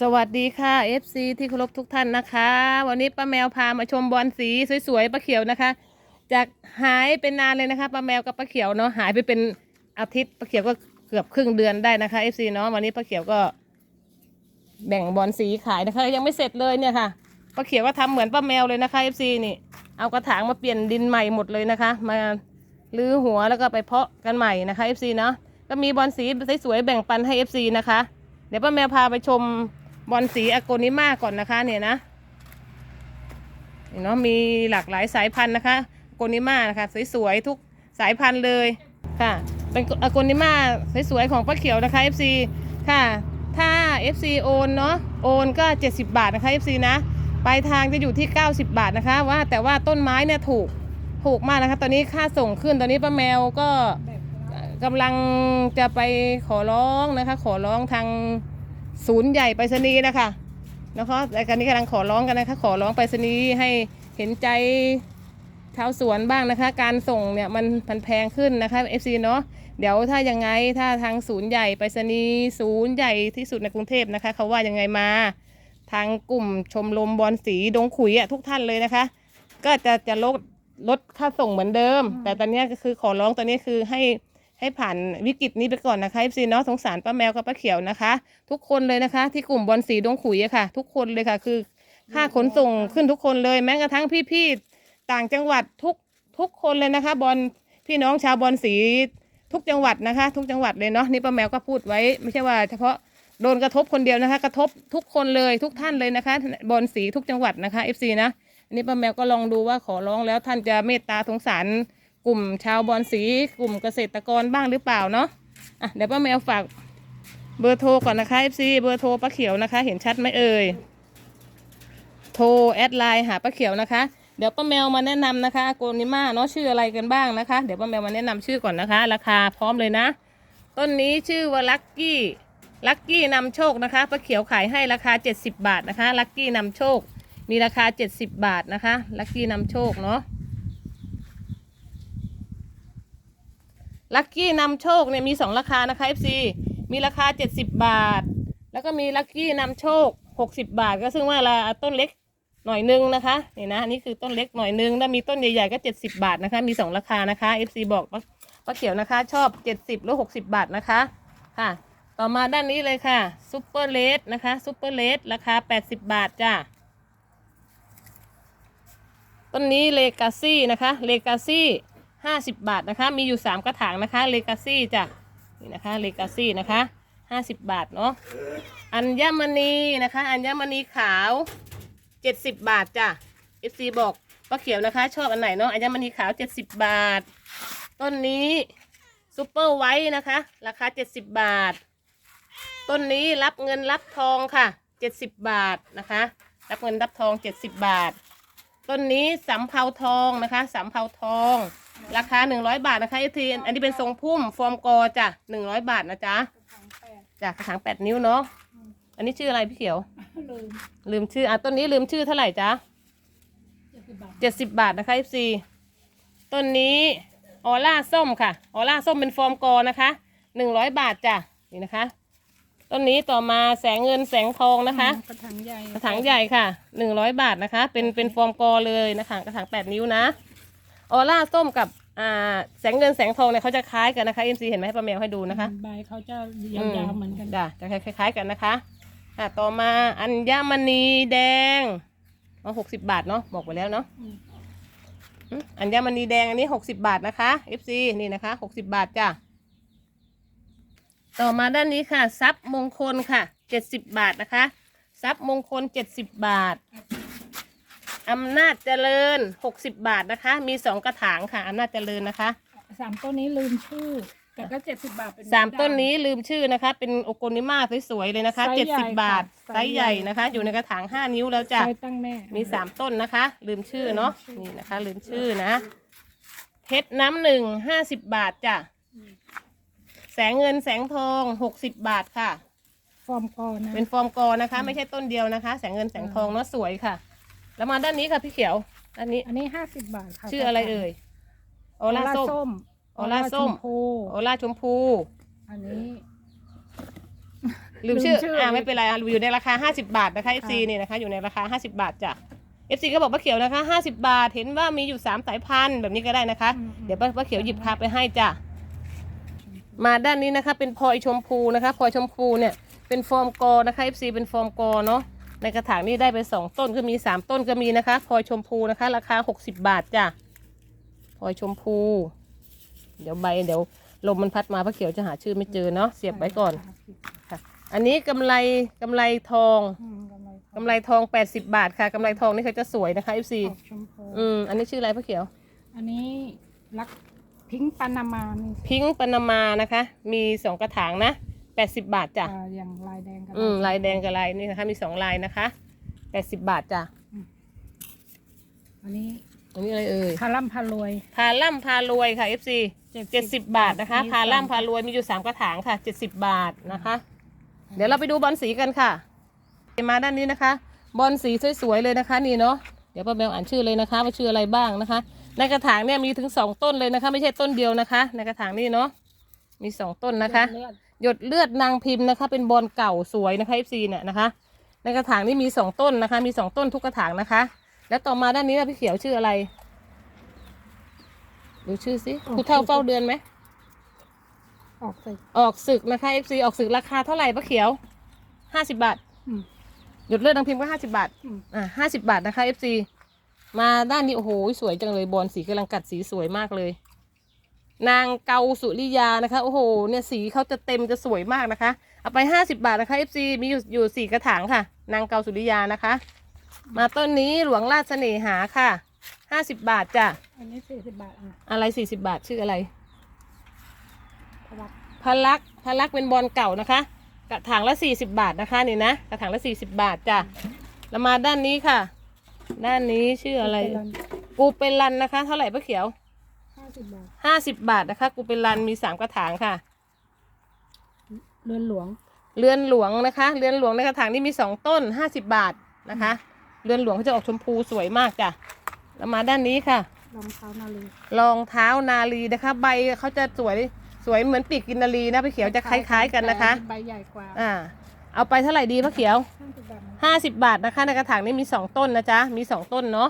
สวัสดีค่ะ FC ที่เคารพทุกท่านนะคะ วันนี้ป้าแมวพามาชมบอลสีสวยๆป้าเขียวนะคะ จากหายเป็นนานเลยนะคะป้าแมวกับป้าเขียวเนาะหายไปเป็นอาทิตย์ป้าเขียวก็เกือบครึ่งเดือนได้นะคะ FC เนาะวันนี้ป้าเขียวก็ แบ่งบอลสีขายนะคะ ยังไม่เสร็จเลยเนี่ยค่ะป้าเขียวก็ทำเหมือนป้าแมวเลยนะคะ FC นี่เอากระถางมาเปลี่ยนดินใหม่หมดเลยนะคะ มาลื้อหัวแล้วก็ไปเพาะกันใหม่นะคะ FC เนาะก็มีบอลสีสวยๆแบ่งปันให้ FC นะคะ ดี๋ยวป้าแมวพาไปชมบอลสีอโกนิมาก่อนนะคะเนี่ยนะเนาะมีหลากหลายสายพันธุ์นะคะอโกนิมานะคะสวยๆทุกสายพันธุ์เลยค่ะ เป็นอโกนิมาสวยๆของป้าเขียวนะคะ FC ค่ะ ถ้า FC โอนเนาะโอนก็ 70 บาทนะคะ FC นะปลายทางจะอยู่ที่ 90 บาทนะคะ ว่าแต่ว่าต้นไม้เนี่ยถูกถูกมากนะคะ ตอนนี้ค่าส่งขึ้นตอนนี้ป้าแมวก็ กำลังจะไปขอร้องนะคะ ขอร้องทางศูนย์ใหญ่ไปรษณีย์นะคะนะคะแต่การนี้กำลังขอร้องกันนะคะ ขอร้องไปรษณีย์ให้เห็นใจชาวสวนบ้างนะคะ การส่งเนี่ยมันมันแพงขึ้นนะคะ FC เนาะเดี๋ยวถ้ายังไงถ้าทางศูนย์ใหญ่ไปรษณีย์ศูนย์ใหญ่ที่สุดในกรุงเทพนะคะเขาว่ายังไงมา ทางกลุ่มชมรมบอลสีดงขุยอะทุกท่านเลยนะคะ ก็จะจะลดลดค่าส่งเหมือนเดิม แต่ตอนนี้ก็คือขอร้องตอนนี้คือให้ ให้ผ่านวิกฤตนี้ไปก่อนนะคะ FC เนาะสงสารป้าแมวกับป้าเขียวนะคะ ทุกคนเลยนะคะ ที่กลุ่มบอลสีดงขุยอะค่ะ ทุกคนเลยค่ะ คือค่าขนส่งขึ้นทุกคนเลยแม้กระทั่งพี่ๆต่างจังหวัดทุกทุกคนเลยนะคะ บอลพี่น้องชาวบอลสีทุกจังหวัดนะคะ ทุกจังหวัดเลยเนาะนี่ป้าแมวก็พูดไว้ ไม่ใช่ว่าเฉพาะโดนกระทบคนเดียวนะคะ กระทบทุกคนเลยทุกท่านเลยนะคะ บอลสีทุกจังหวัดนะคะ FC นะอันนี้ป้าแมวก็ลองดูว่าขอร้องแล้วท่านจะเมตตาสงสาร กลุ่มชาวบอลสีกลุ่มเกษตรกรบ้างหรือเปล่าเนาะอะเดี๋ยวป้าแมวฝากเบอร์โทรก่อนนะคะ FC เบอร์โทรป้าเขียวนะคะ เห็นชัดไหมเอ่ยโทรแอดไลน์หาป้าเขียวนะคะ เดี๋ยวป้าแมวมาแนะนำนะคะโกนิมาเนาะชื่ออะไรกันบ้างนะคะ เดี๋ยวป้าแมวมาแนะนำชื่อก่อนนะคะ ราคาพร้อมเลยนะ ต้นนี้ชื่อว่าลักกี้ลักกี้นำโชคนะคะป้าเขียวขายให้ราคา 70 บาทนะคะลักกี้นำโชค มีราคา 70 บาทนะคะลักกี้นำโชคเนาะ ลัคกี้นำโชคเนี่ยมี2ราคานะคะ FC มีราคา 70 บาท แล้วก็มีลัคกี้นำโชค 60 บาท ก็ซึ่งว่าละต้นเล็กหน่อยนึงนะคะนี่นะนนี้คือต้นเล็กหน่อยนึงแล้วมีต้นใหญ่ๆก็ 70 บาทนะคะ มี 2 ราคานะคะ FC บอกป้าเขียวนะคะ ชอบ 70 หรือ 60 บาทนะคะค่ะ ต่อมาด้านนี้เลยค่ะซูเปอร์เลสนะคะซูเปอร์เลสราคา 80 บาทจ้าต้นนี้เลกาซี่นะคะเลกาซี่ ห้าสิบบาทนะคะ มีอยู่สามกระถางนะคะเลกาซี่จ้ะนี่นะคะเลกาซี่นะคะห้าสิบบาทเนาะอัญมณีนะคะ อัญมณีขาวเจ็ดสิบบาทจ้ะ FC บอกป้าเขียวนะคะ ชอบอันไหนเนาะอัญมณีขาวเจ็ดสิบบาท ต้นนี้ซูเปอร์ไวท์นะคะ ราคาเจ็ดสิบบาท ต้นนี้รับเงินรับทองค่ะเจ็ดสิบบาทนะคะ รับเงินรับทองเจ็ดสิบบาท ต้นนี้สำเภาทองนะคะสำเภาทอง ราคาหนึ่งร้อยบาทนะคะไอทีอันนี้เป็นทรงพุ่มฟอร์มกอจ้ะหนึ่งร้อยบาทนะจ๊ะจากกระถางแปดนิ้วเนาะอันนี้ชื่ออะไรพี่เขียว ลืมลืมชื่ออะต้นนี้ลืมชื่อเท่าไหร่จ๊ะเจ็ดสิบบาทเจ็ดสิบบาทนะคะ FC ต้นนี้ออร่าส้มค่ะออร่าส้มเป็นฟอร์มกอนะคะหนึ่งร้อยบาทจ้ะนี่นะคะต้นนี้ต่อมาแสงเงินแสงทองนะคะ กระถางใหญ่กระถางใหญ่ค่ะหนึ่งร้อยบาทนะคะ เป็นเป็นฟอร์มกอเลยนะคะกระถางแปดนิ้วนะ ออร่าส้มกับอ่าแสงเงินแสงทองเนี่ยเขาจะคล้ายกันนะคะเอ็มซีเห็นไหมให้ป้าแมวให้ดูนะคะใบเขาจะยาวๆเหมือนกันจ้ะจะคล้ายๆกันนะคะอะต่อมาอัญมณีแดงอ๋อหกสิบบาทเนาะบอกไปแล้วเนาะอืมอืมอัญมณีแดงอันนี้หกสิบบาทนะคะ FC นี่นะคะหกสิบบาทจ้ะต่อมาด้านนี้ค่ะซับมงคลค่ะเจ็ดสิบบาทนะคะซับมงคลเจ็ดสิบบาท อำนาจเจริญหกสิบบาทนะคะ มีสองกระถางค่ะอำนาจเจริญนะคะสามต้นนี้ลืมชื่อ แต่ก็เจ็ดสิบบาทเป็นสามต้นนี้ลืมชื่อนะคะ เป็นโอโกนิมาสวยๆเลยนะคะไซส์เจ็ดใหญ่สิบบาทค่ะไซส์ใหญ่นะคะ อยู่ในกระถางห้านิ้วแล้วจ้ะใช้ตั้งแม่มีสามต้นนะคะ ลืมชื่อเนาะลืมชื่อนี่นะคะ ลืมชื่อนะเพชรน้ำหนึ่งห้าสิบบาทจ้ะแสงเงินแสงทองหกสิบบาทค่ะ ฟอร์มกอนะเป็นฟอร์มกอนะคะ ไม่ใช่ต้นเดียวนะคะ แสงเงินแสงทองเนาะสวยค่ะ แล้วมาด้านนี้ค่ะพี่เขียวด้านนี้ อันนี้ห้าสิบบาทค่ะชื่ออะไรเอ่ยโอออลาร่าส้มส้มออร่าส้มชพูโอลาชมพู อันนี้ ลืมชื่อลืมชื่ออ่าอ่ไม่เป็นไรอะอยู่ในราคา50บาทนะคะ FC ค่ะนี่นะคะอยู่ในราคา50บาทจ้ะ FC ก็บอกป้าเขียวนะคะ50บาทเห็นว่ามีอยู่3สายพันธุ์แบบนี้ก็ได้นะคะ เดี๋ยวป้าป้าเขียวหยิบคาไปให้จ้ะ มาด้านนี้นะคะ เป็นพลอยชมพูนะคะพลอยชมพูเนี่ยเป็นฟอร์มกอนะคะ FC เป็นฟอร์มกอเนาะ ในกระถางนี้ได้ไป2ต้นก็มี3ต้นก็มีนะคะพลอยชมพูนะคะ ราคา60บาทจ้ะพลอยชมพู เดี๋ยวใบเดี๋ยวลมมันพัดมาป้าเขียวจะหาชื่อไม่เจอเนาะเสียบไว้ก่อนค่ะ อันนี้กำไรกำไรทองอืมกำไรทองกำไรทอง80บาทค่ะกำไรทองนี่เขาจะสวยนะคะ FC ออกชมพูอืมอันนี้ชื่ออะไรพ่อเขียว อันนี้รักพิงค์ปานามานี่พิงค์ปานามานะคะ มีสองกระถางนะ 80บาทจ้ะ อ่าอย่างลายแดงกับอืมลายแดงกับลายนี่นะคะมีสองลายนะคะ80บาทจ้ะอันนี้อันนี้อะไรเอ่ยพาล่ำพารวย พาล่ำพารวยค่ะ FC 70บาทนะคะมีพาล่ำสองพารวยมีอยู่สามกระถางค่ะ70บาทนะคะ เดี๋ยวเราไปดูบอลสีกันค่ะ มาด้านนี้นะคะ บอลสีสวยๆเลยนะคะ นี่เนาะเดี๋ยวป้าเบลอ่านชื่อเลยนะคะ ว่าชื่ออะไรบ้างนะคะ ในกระถางเนี่ยมีถึงสองต้นเลยนะคะ ไม่ใช่ต้นเดียวนะคะ ในกระถางนี่เนาะมีสองต้นนะคะ เลือด หยดเลือดนางพิมพ์นะคะ เป็นบอลเก่าสวยนะคะ FC เนี่ยนะคะ ในกระถางนี่มีสองต้นนะคะ มีสองต้นทุกกระถางนะคะ แล้วต่อมาด้านนี้นะพี่เขียวชื่ออะไรดูชื่อสิผู้เท่าเฝ้าเดือนไหมออกใส่ออกศึกนะคะ FC ออกศึกราคาเท่าไหร่ป้าเขียวห้าสิบาทอืมหยดเลือดนางพิมพ์ก็ห้าสิบาทอืมอ่าห้าสิบาทนะคะ FC มาด้านนี้โอ้โหสวยจังเลยบอลสีกำลังกัดสีสวยมากเลย นางเกาสุริยานะคะ โอ้โห เนี่ยสีเขาจะเต็มจะสวยมากนะคะ เอาไปห้าสิบาทนะคะ FC มีอยู่อยู่สี่กระถางค่ะ นางเกาสุริยานะคะ มาต้นนี้หลวงราชเสน่หาค่ะห้าสิบบาทจ้ะ อันนี้สี่สิบบาทอะอะไรสี่สิบาทชื่ออะไรพลักพลักพลักเป็นบอลเก่านะคะ กระถางละสี่สิบาทนะคะนี่นะ กระถางละสี่สิบาทจ้ะ แล้วมาด้านนี้ค่ะ ด้านนี้ชื่ออะไร กูเป็นรันนะคะ เท่าไหร่ป้าเขียวห้าสิบบาท ห้าสิบบาทนะคะ กูเป็นรันมีสามกระถางค่ะ เรือนหลวง เรือนหลวงนะคะ เรือนหลวงในกระถางนี้มีสองต้นห้าสิบบาทนะคะ เรือนหลวงเขาจะออกชมพูสวยมากจ้ะแล้วมาด้านนี้ค่ะ รองเท้านาลีรองเท้านาลีนะคะ ใบเขาจะสวยสวยเหมือนปีกกินนาลีนะป้าเขียวจะคล้ายๆกันนะคะ ใบใหญ่กว่า อ่า เอาไปเท่าไหร่ดีป้าเขียวห้าสิบบาทนะห้าสิบบาทนะคะ ในกระถางนี้มีสองต้นนะจ๊ะ มีสองต้นเนาะ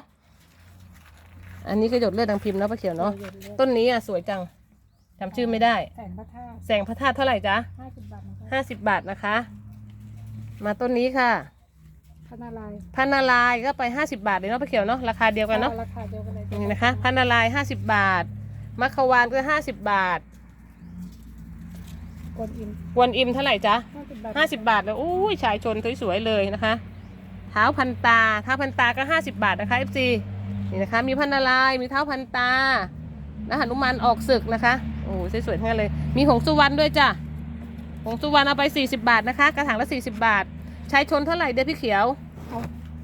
อันนี้ก็หยดเลือดดังพิมพ์เนาะป้าเขียวเนาะต้นนี้อะสวยจังจำชื่อไม่ได้ แสงพระธาตุแสงพระธาตุเท่าไหร่จ๊ะห้าสิบบาทนะคะห้าสิบบาทนะคะ มาต้นนี้ค่ะพระนารายณ์พันนาลายณ์ก็ไปห้าสิบาทเลยเนาะป้าเขียวเนาะราคาเดียวกันเนาะราคาเดียวกันเลยนี่นะคะพันนาลายห้าสิบบาทมัคควานก็ห้าสิบบาทกวนอิมกวนอิมเท่าไหร่จ๊ะห้าสิบบาทห้าสิบบาทเลยอุ้ยชายชนสวยๆเลยนะคะ เท้าพันตาเท้าพันตาก็ห้าสิบบาทนะคะเอฟซี นี่นะคะ มีพันนาลายณ์มีเท้าพันตาและหนุมานออกศึกนะคะ โอ้สวยๆทั้งนั้นเลย มีหงสุวรรณด้วยจ้ะหงสุวรรณเอาไปสี่สิบาทนะคะ กระถางละสี่สิบาทชายชนเท่าไหร่เด้อพี่เขียวเอา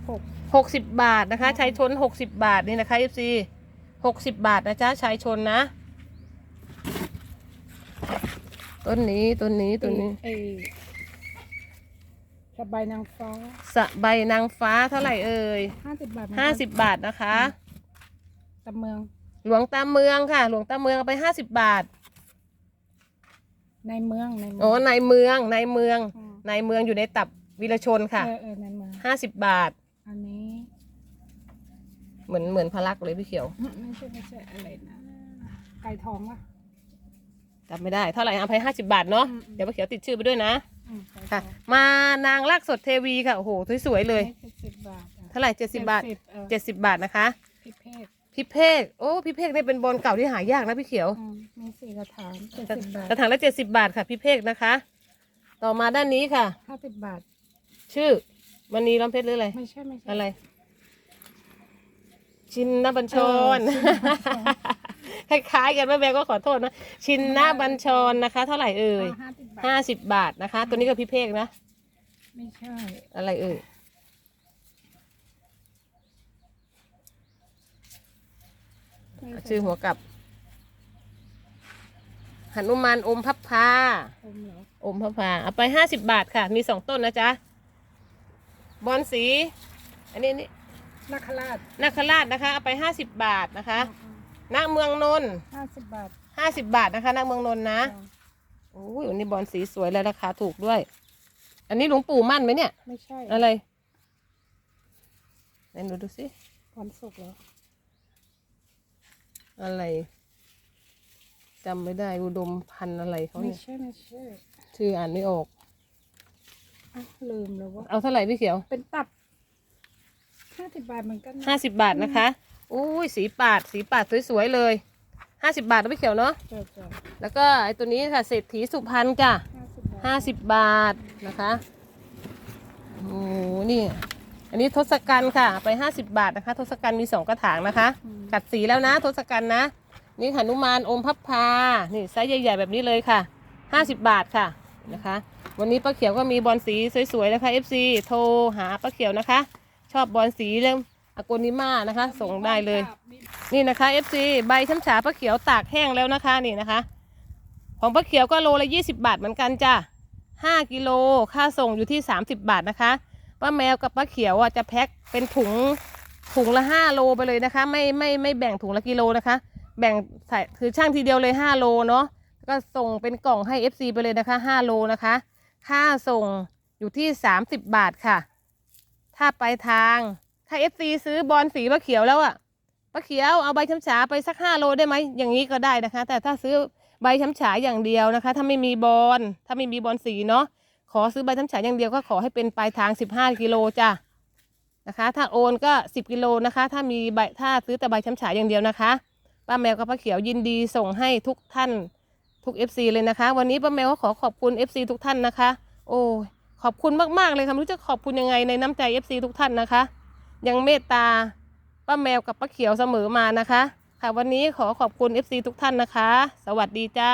หกหกสิบบาทนะคะชายชนหกสิบาทนี่นะคะเอฟซีหกสิบบาทนะจ๊ะชายชนนะ ต้นนี้ต้นนี้ต้นนี้ เอ้ยสบายนางฟ้าสะใบนางฟ้าเท่าไหร่เอ่ยห้าสิบบาทห้าสิบบาทนะคะตะเมือง หลวงตาเมืองค่ะ หลวงตาเมืองเอาไปห้าสิบบาท ในเมืองในเมืโอ้ในเมืองในเมืองอืมในเมืองอยู่ในตับวีรชนค่ะเออเออในเมืองห้าสิบบาท อันนี้ เหมือนเหมือนพลักเลยพี่เขียว ไม่ใช่ไม่ใช่อะไรนะไก่ทองวะจำไม่ได้เท่าไหร่เอาไปห้าสิบบาทเนาะอืมเดี๋ยวพี่เขียวติดชื่อไปด้วยนะอืมไก่ท ค่ะองมานางลากสดเทวีค่ะ โอ้โห สวยๆเลย เจ็ดสิบบาทอะเท่าไหร่เจ็ดสิบบาทเจ็ดสิบเออเจ็ดสิบบาทนะคะ พิเภกพี่เพกโอ้พี่เพกเนี่ยเป็นบอลเก่าที่หายากนะพี่เขียวอืมมีสี่กระถางเจ็ดสิบบาทกระถางละเจ็ดสิบบาทค่ะพี่เพกนะคะ ต่อมาด้านนี้ค่ะ ห้าสิบบาท ชื่อมณีล้อมเพชรหรืออะไร ไม่ใช่ไม่ใช่อะไร ชินนบัญชร เออชินนบัญช คล้ายๆกันแม่แบงก็ขอโทษนะ ชินนาบัญชรนะคะ เท่าไหร่เอ่ยห้าสิบบาทห้าสิบบาทนะคะ ตัวนี้ก็พี่เพกนะ ไม่ใช่อะไรเอ่ยไม่ใชื่อหัวกลับหนุมานอมพับพาอมเหรออมพับพาเอาไปห้าสิบบาทค่ะ มีสองต้นนะจ๊ะ บอลสี อันนี้นี่นาคราชนาคราชนะคะ เอาไปห้าสิบบาทนะคะ ณเมืองนนท์ห้าสิบบาทห้าสิบบาทนะคะณเมืองนนท์นะโอ้ยวันนี้บอลสีสวยและราคาถูกด้วย อันนี้หลวงปู่มั่นไหมเนี่ย ไม่ใช่อะไรไหนหนูดูสิวันศุกร์แล้วอะไรจำไม่ได้อุดมพันธุ์อะไรเขาไม่เนี่ยใช่ไม่ใช่ชื่ออ่านไม่ออก อะลืมแล้วว่าเอาเท่าไหร่พี่เขียวเป็นตับห้าสิบบาทเหมือนกันนะห้าสิบบาทนะคะ อุ้ยสีปาดสีปาดสวยๆเลยห้าสิบบาทนะพี่เขียวเนาะจ้ะจ้ะแล้วก็ไอตัวนี้ค่ะเศรษฐีสุพรรณจ้ะห้าสิบบาทห้าสิบบาทนะคะโอ้โหนี่ อันนี้ทศกัณฐ์ค่ะ ไปห้าสิบบาทนะคะ ทศกัณฐ์มีสองกระถางนะคะ กัดสีแล้วนะ ทศกัณฐ์นะ นี่หนุมานอมพับพา นี่ไซส์ใหญ่ๆแบบนี้เลยค่ะห้าสิบบาทค่ะนะคะ วันนี้ป้าเขียวก็มีบอลสีสวยๆนะคะ FC โทรหาป้าเขียวนะคะ ชอบบอลสีเรื่อง อโกนิมานะคะ ส่งได้เลย นี่นะคะ FC ใบช้ำฉาป้าเขียวตากแห้งแล้วนะคะนี่นะคะ ของป้าเขียวก็โลละ 20 บาทเหมือนกันจ้ะ5กิโลค่าส่งอยู่ที่ 30 บาทนะคะป้าแมวกับป้าเขียวอะจะแพ็คเป็นถุงถุงละ 5 โลไปเลยนะคะ ไม่ไม่ไม่แบ่งถุงละกิโลนะคะ แบ่งใส่คือช่างทีเดียวเลย 5 โลเนาะแล้วก็ส่งเป็นกล่องให้ FC ไปเลยนะคะ 5 โลนะคะ ค่าส่งอยู่ที่ 30 บาทค่ะ ถ้าไปทาง ถ้า FC ซื้อบอลสีป้าเขียวแล้วอะป้าเขียวเอาใบช้ำฉาไปสักห้าโลได้ไหมอย่างนี้ก็ได้นะคะ แต่ถ้าซื้อใบช้ำฉาอย่างเดียวนะคะ ถ้าไม่มีบอลถ้าไม่มีบอลสีเนาะขอซื้อใบช้ำฉาอย่างเดียวก็ขอให้เป็นปลายทางสิบห้ากิโลจ้ะนะคะ ถ้าโอนก็สิบกิโลนะคะ ถ้ามีใบถ้าซื้อแต่ใบช้ำฉาอย่างเดียวนะคะป้าแมวกับป้าเขียวยินดีส่งให้ทุกท่านทุก FC เลยนะคะ วันนี้ป้าแมวก็ขอขอบคุณ FC ทุกท่านนะคะ โอ้ยขอบคุณมากๆเลยค่ะไม่รู้จะขอบคุณยังไงในน้ำใจ FC ทุกท่านนะคะ ยังเมตตาป้าแมวกับป้าเขียวเสมอมานะคะ ค่ะวันนี้ขอขอบคุณ FC ทุกท่านนะคะ สวัสดีจ้า